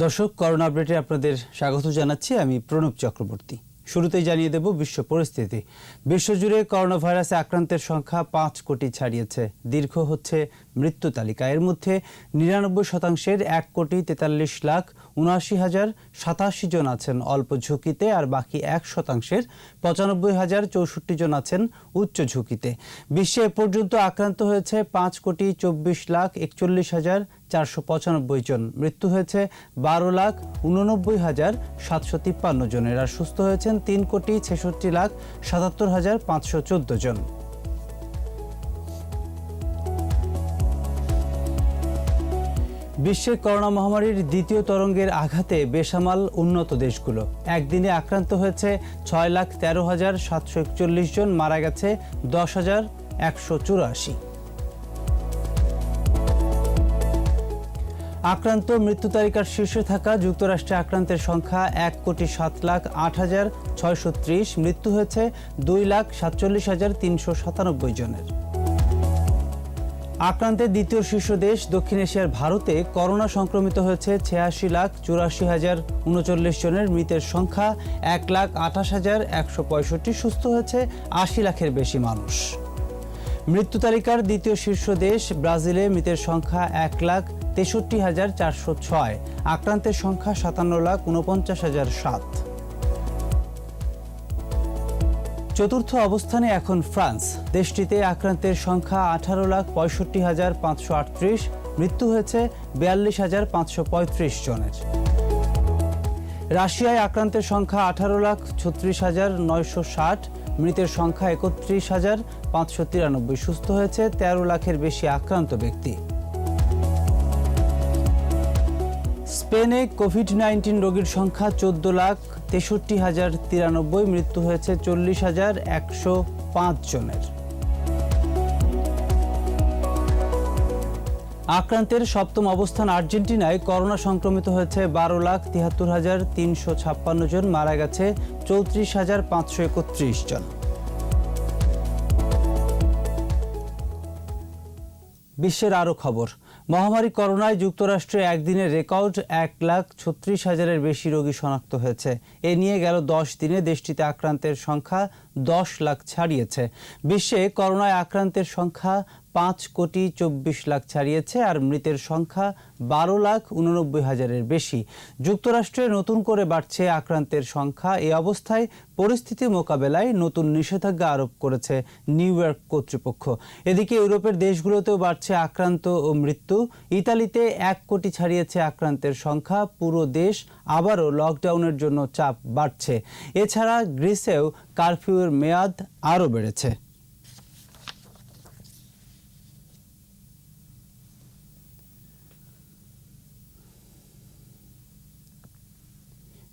দর্শক, করোনা আপডেটে আপনাদের স্বাগত জানাচ্ছি আমি প্রণব চক্রবর্তী। শুরুতেই জানিয়ে দেব বিশ্ব পরিস্থিতি। বিশ্বজুড়ে করোনা ভাইরাসে আক্রান্তের সংখ্যা পাঁচ কোটি ছাড়িয়েছে। দীর্ঘ হচ্ছে মৃত্যু তালিকা। এর মধ্যে নিরানব্বই শতাংশের এক কোটি তেতাল্লিশ লাখ উনআশি হাজার সাতাশি জন আছেন অল্প ঝুঁকিতে আর বাকি এক শতাংশের পঁচানব্বই হাজার চৌষট্টি জন আছেন উচ্চ ঝুঁকিতে। বিশ্বে পর্যন্ত আক্রান্ত হয়েছে পাঁচ কোটি চব্বিশ লাখ একচল্লিশ হাজার চারশো পঁচানব্বই জন মৃত্যু হয়েছে, বারো লাখ উননব্বই হাজার সাতশো তিপ্পান্ন জনের। আর সুস্থ হয়েছেন তিন কোটি ছেষট্টি লাখ সাতাত্তর হাজার পাঁচশো চোদ্দ জন। বিশ্বে করোনা মহামারীর দ্বিতীয় তরঙ্গের আঘাতে বেসামাল উন্নত দেশগুলো। একদিনে আক্রান্ত হয়েছে ছয় লাখ তেরো হাজার সাতশো একচল্লিশ জন, মারা গেছে দশ হাজার একশো চুরাশি। আক্রান্ত মৃত্যু তালিকার শীর্ষে থাকা যুক্তরাষ্ট্রে আক্রান্তের সংখ্যা এক কোটি সাত লাখ আট হাজার ছয়শো ত্রিশ। মৃত্যু হয়েছে দুই লাখ সাতচল্লিশ হাজার তিনশো সাতানব্বই জনের। আক্রান্তের দ্বিতীয় শীর্ষ দেশ দক্ষিণ এশিয়ার ভারতে করোনা সংক্রমিত হয়েছে ছিয়াশি লাখ চুরাশি হাজার উনচল্লিশ জনের। মৃতের সংখ্যা এক লাখ আঠাশ হাজার একশো পঁয়ষট্টি। সুস্থ হয়েছে আশি লাখের বেশি মানুষ। মৃত্যু তালিকার দ্বিতীয় শীর্ষ দেশ ব্রাজিলে মৃতের সংখ্যা এক লাখ তেষট্টি হাজার চারশো ছয়। আক্রান্তের সংখ্যা সাতান্ন লাখ উনপঞ্চাশ হাজার সাত। চতুর্থ অবস্থানে এখন ফ্রান্স। দেশটিতে আক্রান্তের সংখ্যা আঠারো লাখ পঁয়ষট্টি হাজার পাঁচশো আটত্রিশ। মৃত্যু হয়েছে বিয়াল্লিশ হাজার পাঁচশো পঁয়ত্রিশ জনের। রাশিয়ায় আক্রান্তের সংখ্যা আঠারো লাখ ছত্রিশ হাজার নয়শো ষাট। মৃতের সংখ্যা একত্রিশ হাজার পাঁচশো তিরানব্বই। সুস্থ হয়েছে তেরো লাখের বেশি আক্রান্ত ব্যক্তি। স্পেনে কোভিড নাইন্টিন রোগীর সংখ্যা চোদ্দ লাখ তেষট্টি হাজার তিরানব্বই, মৃত্যু হয়েছে চল্লিশ হাজার একশো পাঁচ জনের। আক্রান্তের সপ্তম অবস্থান আর্জেন্টিনায় করোনা সংক্রমিত হয়েছে বারো লাখ তিয়াত্তর হাজার তিনশো ছাপ্পান্ন জন, মারা গেছে চৌত্রিশ হাজার পাঁচশো একত্রিশ জন। বিশ্বের আরও খবর। মহামারী করোনায় যুক্তরাষ্ট্রে একদিনে রেকর্ড এক লাখ ছত্রিশ হাজারের বেশি রোগী শনাক্ত হয়েছে। এ নিয়ে গেল দশ দিনে দেশটিতে আক্রান্তের সংখ্যা দশ লাখ ছাড়িয়েছে। বিশ্বে করোনায় আক্রান্তের সংখ্যা পাঁচ কোটি চব্বিশ লাখ ছাড়িয়েছে আর মৃতের সংখ্যা বারো লাখ উননব্বই হাজারের বেশি। যুক্তরাষ্ট্রে নতুন করে বাড়ছে আক্রান্তের সংখ্যা। এই অবস্থায় পরিস্থিতি মোকাবেলায় নতুন নিষেধাজ্ঞা আরোপ করেছে নিউ ইয়র্ক কর্তৃপক্ষ। এদিকে ইউরোপের দেশগুলোতেও বাড়ছে আক্রান্ত ও মৃত্যু। ইতালিতে এক কোটি ছাড়িয়েছে আক্রান্তের সংখ্যা। পুরো দেশ আবারও লকডাউনের জন্য চাপ বাড়ছে। এছাড়া গ্রিসেও কারফিউর মেয়াদ আরও বেড়েছে।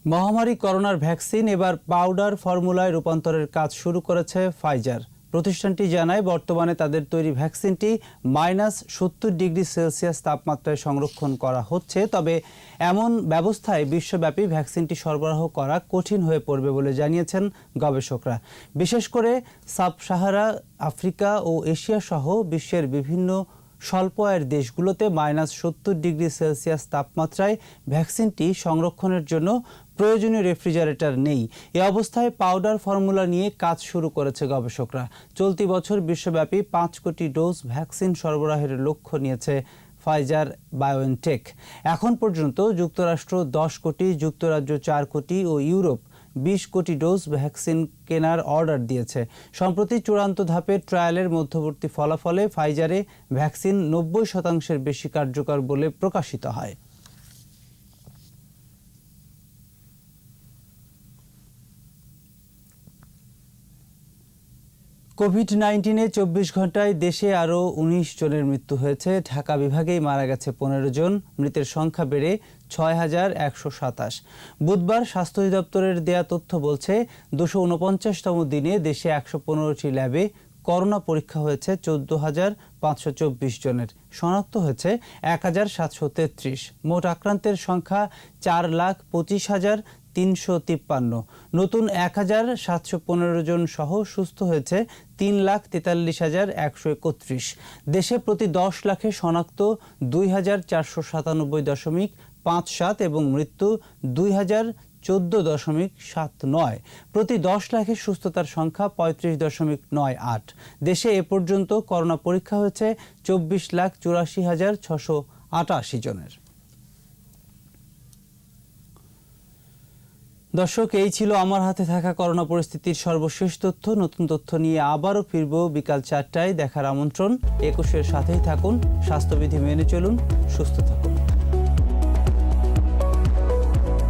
মহামারী করোনার ভ্যাকসিন, এবার পাউডার ফর্মুলায় রূপান্তরের কাজ শুরু করেছে ফাইজার। প্রতিষ্ঠানটি জানায়, বর্তমানে তাদের তৈরি ভ্যাকসিনটি মাইনাস সত্তর ডিগ্রি সেলসিয়াস তাপমাত্রায় সংরক্ষণ করা হচ্ছে। তবে এমন ব্যবস্থায় বিশ্বব্যাপী ভ্যাকসিনটি সরবরাহ করা কঠিন হয়ে পড়বে বলে জানিয়েছেন গবেষকরা। বিশেষ করে সাব সাহারা আফ্রিকা ও এশিয়া সহ বিশ্বের বিভিন্ন স্বল্প আয়ের দেশগুলোতে মাইনাস সত্তর ডিগ্রি সেলসিয়াস তাপমাত্রায় ভ্যাকসিনটি সংরক্ষণের জন্য প্রয়োজনীয় রেফ্রিজারেটর নেই। এ অবস্থায় পাউডার ফর্মুলা নিয়ে কাজ শুরু করেছে গবেষকরা। চলতি বছর বিশ্বব্যাপী পাঁচ কোটি ডোজ ভ্যাকসিন সরবরাহের লক্ষ্য নিয়েছে ফাইজার বায়োএনটেক এখন পর্যন্ত যুক্তরাষ্ট্র দশ কোটি, যুক্তরাজ্য চার কোটি ও ইউরোপ বিশ কোটি ডোজ ভ্যাকসিন কেনার অর্ডার দিয়েছে। সম্প্রতি চূড়ান্ত ধাপের ট্রায়ালের মধ্যবর্তী ফলাফলে ফাইজারে ভ্যাকসিন নব্বই শতাংশের বেশি কার্যকর বলে প্রকাশিত হয়। কোভিড নাইন্টিনে চব্বিশ ঘন্টায় দেশে আরও উনিশ জনের মৃত্যু হয়েছে। ঢাকা বিভাগেই মারা গেছে পনেরো জন। মৃতের সংখ্যা বেড়ে ছয় হাজার একশো সাতাশ। বুধবার স্বাস্থ্য অধিদপ্তরের দেয়া তথ্য বলছে, দুশো উনপঞ্চাশতম দিনে দেশে একশো পনেরোটি ল্যাবে করোনা পরীক্ষা হয়েছে চোদ্দ হাজার পাঁচশো চব্বিশ জনের। শনাক্ত হয়েছে এক হাজার সাতশো তেত্রিশ। মোট আক্রান্তের সংখ্যা চার লাখ পঁচিশ হাজার তিনশো তিপ্পান্ন। নতুন এক হাজার সাতশো পনেরো জন সহ সুস্থ হয়েছে তিন লাখ তেতাল্লিশ হাজার একশো একত্রিশ। দেশে প্রতি দশ লাখে শনাক্ত দুই হাজার চারশো সাতানব্বই দশমিক পাঁচ সাত এবং মৃত্যু দুই হাজার চোদ্দ দশমিক সাত নয়। প্রতি দশ লাখের সুস্থতার সংখ্যা পঁয়ত্রিশ দশমিক নয় আট। দেশে এ পর্যন্ত করোনা পরীক্ষা হয়েছে চব্বিশ লাখ চুরাশি হাজার ছশো আটাশি জনের। দর্শক, এই ছিল আমার হাতে থাকা করোনা পরিস্থিতির সর্বশেষ তথ্য। নতুন তথ্য নিয়ে আবারও ফিরব বিকাল চারটায়। দেখার আমন্ত্রণ। একুশের সাথেই থাকুন। স্বাস্থ্যবিধি মেনে চলুন। সুস্থ থাকুন।